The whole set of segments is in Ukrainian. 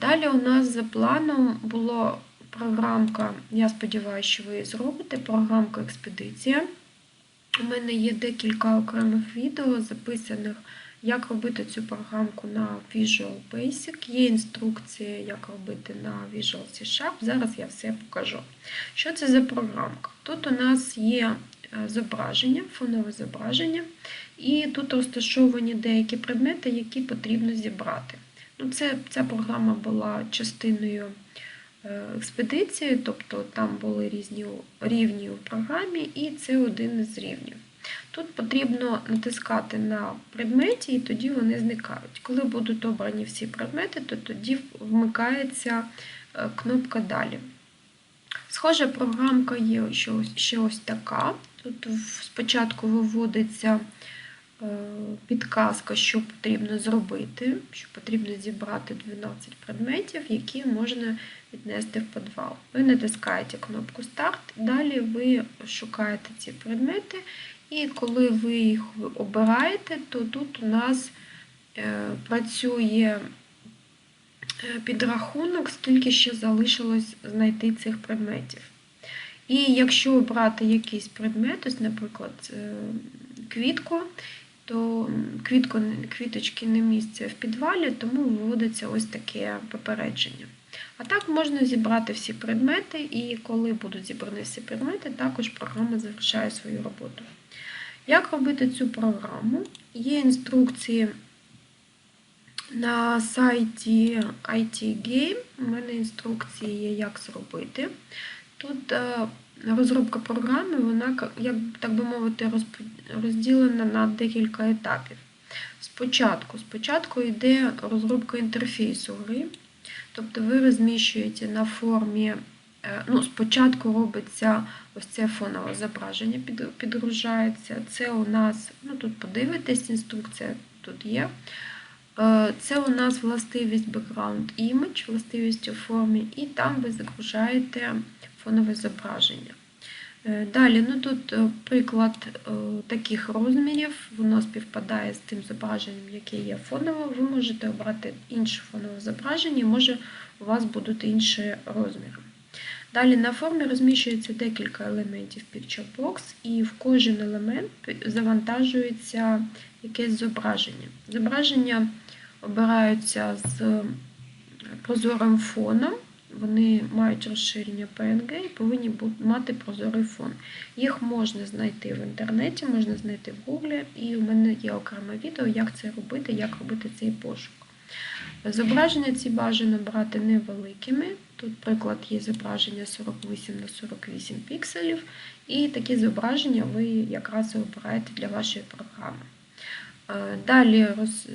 Далі у нас за планом була програмка, я сподіваюся, що ви її зробите, програмка експедиція. У мене є декілька окремих відео записаних, як робити цю програмку на Visual Basic. Є інструкція, як робити на Visual C Sharp. Зараз я все покажу. Що це за програмка? Тут у нас є е, зображення, фонове зображення, і тут розташовані деякі предмети, які потрібно зібрати. Ну, це, Ця програма була частиною е, експедиції, тобто там були різні рівні у програмі, і це один із рівнів. Тут потрібно натискати на предметі, і тоді вони зникають. Коли будуть обрані всі предмети, то тоді вмикається е, кнопка Далі. Схожа програмка є ще ось, така. Тут спочатку виводиться підказка, що потрібно зробити, що потрібно зібрати 12 предметів, які можна віднести в підвал. Ви натискаєте кнопку Старт, далі ви шукаєте ці предмети, і коли ви їх обираєте, то тут у нас е, працює підрахунок, скільки ще залишилось знайти цих предметів. І якщо обрати якийсь предмет, ось, наприклад, квітку, то квітку, квіточки не місце в підвалі, тому виводиться ось таке попередження. А так можна зібрати всі предмети, і коли будуть зібрані всі предмети, також програма завершає свою роботу. Як робити цю програму? Є інструкції на сайті IT Game. У мене інструкції є, як зробити. Тут розробка програми, вона, як так би мовити, розділена на декілька етапів. Спочатку спочатку йде розробка інтерфейсу гри, тобто ви розміщуєте на формі, ну, спочатку робиться ось це фонове зображення, підгружається. Це у нас, ну тут подивитесь, інструкція тут є. Це у нас властивість background image, властивість у формі, і там ви загружаєте фонове зображення. Далі, ну тут приклад таких розмірів, воно співпадає з тим зображенням, яке є фонове. Ви можете обрати інше фонове зображення, і може у вас будуть інші розміри. Далі на формі розміщується декілька елементів Picture Box, і в кожен елемент завантажується якесь зображення. Зображення обираються з прозорим фоном, вони мають розширення PNG і повинні мати прозорий фон. Їх можна знайти в інтернеті, можна знайти в Google, і у мене є окреме відео, як це робити, як робити цей пошук. Зображення ці бажано брати невеликими. Тут приклад є зображення 48 на 48 пікселів, і такі зображення ви якраз обираєте для вашої програми. Далі роз...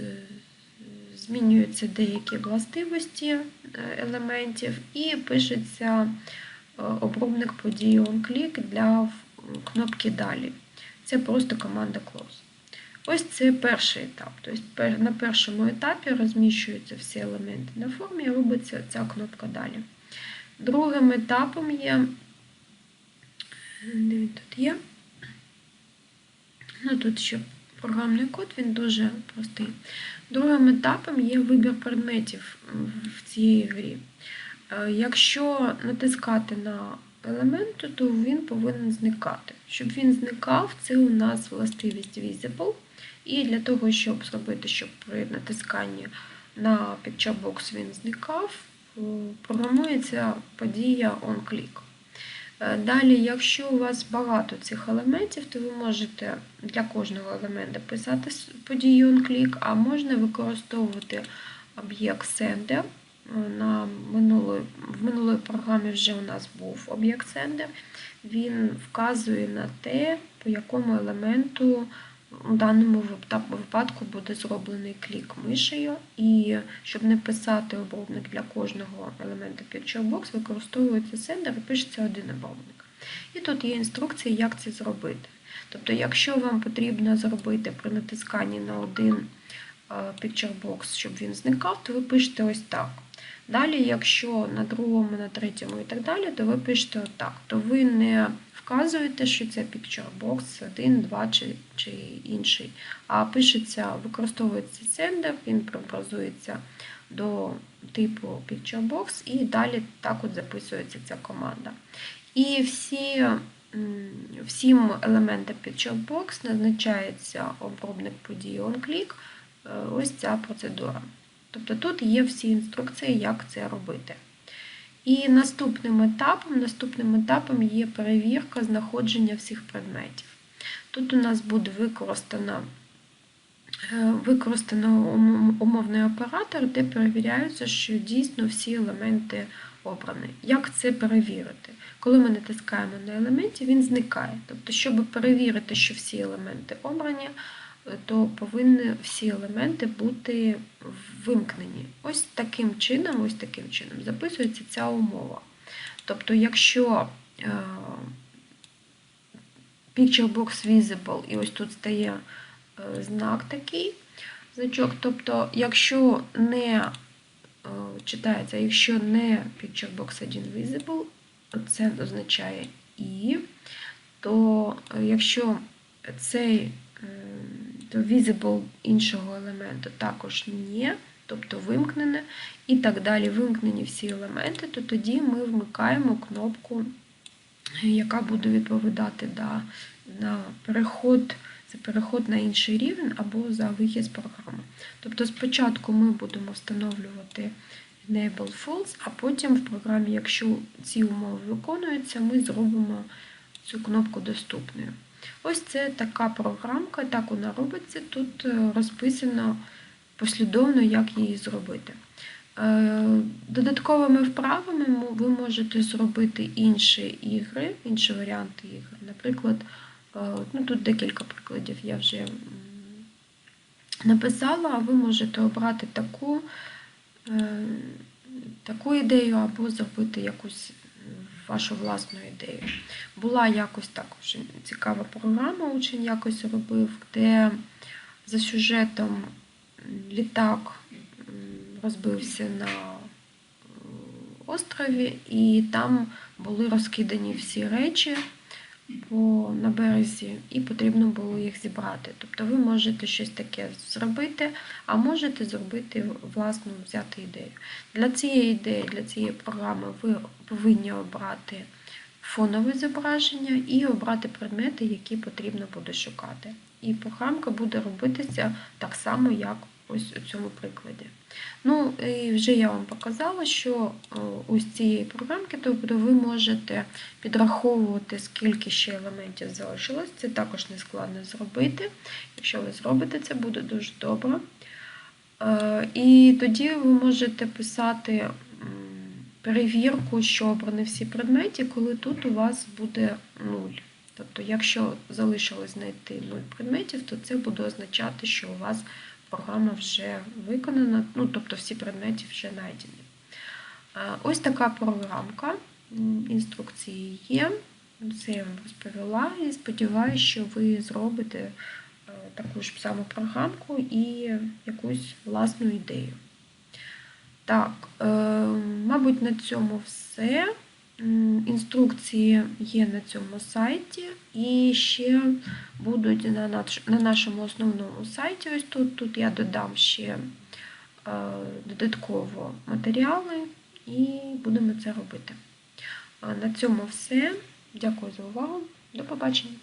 змінюються деякі властивості елементів і пишеться обробник події OnClick для кнопки Далі. Це просто команда Close. Ось це перший етап. Тобто на першому етапі розміщуються всі елементи на формі і робиться ця кнопка далі. Другим етапом є, де він тут є? Ну, тут ще програмний код, він дуже простий. Другим етапом є вибір предметів в цій грі. Якщо натискати на елементи, то він повинен зникати. Щоб він зникав, це у нас властивість Visible. І для того, щоб зробити, щоб при натисканні на Picture Box він зникав, програмується подія OnClick. Далі, якщо у вас багато цих елементів, то ви можете для кожного елемента писати подію OnClick, а можна використовувати об'єкт Sender. На минулої, В минулої програмі вже у нас був об'єкт Sender. Він вказує на те, по якому елементу у даному випадку буде зроблений клік мишею, і щоб не писати обробник для кожного елемента PictureBox, використовується сендер і пишеться один обробник. І тут є інструкція, як це зробити. Тобто, якщо вам потрібно зробити при натисканні на один PictureBox, щоб він зникав, то ви пишете ось так. Далі, якщо на другому, на третьому і так далі, то ви пишете отак. То ви не вказуєте, що це Picture Box 1, 2 чи, чи інший. А пишеться, використовується сендер, він преобразується до типу PictureBox, і далі так от записується ця команда. І всі, всім елементам PictureBox назначається обробник події OnClick, е, ось ця процедура. Тобто тут є всі інструкції, як це робити. І наступним етапом, наступним етапом є перевірка знаходження всіх предметів. Тут у нас буде використано е, використано умовний оператор, де перевіряється, що дійсно всі елементи обрані. Як це перевірити? Коли ми натискаємо на елементі, він зникає. Тобто, щоб перевірити, що всі елементи обрані, то повинні всі елементи бути вимкнені. Ось таким чином, ось таким чином записується ця умова. Тобто, якщо е, Picture Box Visible, і ось тут стає е, знак такий значок, тобто, якщо не е, читається, якщо не Picture Box 1 Visible, це означає І, то якщо цей visible іншого елементу також ні, тобто вимкнене, і так далі вимкнені всі елементи, то тоді ми вмикаємо кнопку, яка буде відповідати да, на переход. Це переход на інший рівень або за вихід з програми. Тобто спочатку ми будемо встановлювати Enable False, а потім в програмі, якщо ці умови виконуються, ми зробимо цю кнопку доступною. Ось це така програмка, так вона робиться. Тут е, розписано послідовно, як її зробити. Е, додатковими вправами ви можете зробити інші ігри, інші варіанти ігор. Наприклад, е, ну тут декілька прикладів я вже написала, а ви можете обрати таку, таку ідею або зробити якусь вашу власну ідею. Була якось також цікава програма, учень якось робив, де за сюжетом літак розбився на е, острові, і там були розкидані всі речі по, на березі, і потрібно було їх зібрати. Тобто ви можете щось таке зробити, а можете зробити власну взяти ідею. Для цієї ідеї, для цієї програми ви повинні обрати фонове зображення і обрати предмети, які потрібно буде шукати. І програмка буде робитися так само, як ось у цьому прикладі. Ну, і вже я вам показала, що ось цієї програмки, тобто ви можете підраховувати, скільки ще елементів залишилось. Це також не складно зробити. Якщо ви зробите, це буде дуже добре. І тоді ви можете писати перевірку, що обрані всі предмети, коли тут у вас буде 0. Тобто, якщо залишилось знайти 0 предметів, то це буде означати, що у вас програма вже виконана, ну, тобто всі предмети вже знайдені. Ось така програмка, інструкції є. Це я вам розповіла і сподіваюся, що ви зробите е, таку ж саму програмку і якусь власну ідею. Так, е, мабуть, на цьому все. Інструкції є на цьому сайті, і ще будуть на нашому основному сайті. Ось тут тут я додам ще е, додатково матеріали і будемо це робити. На цьому все. Дякую за увагу. До побачення!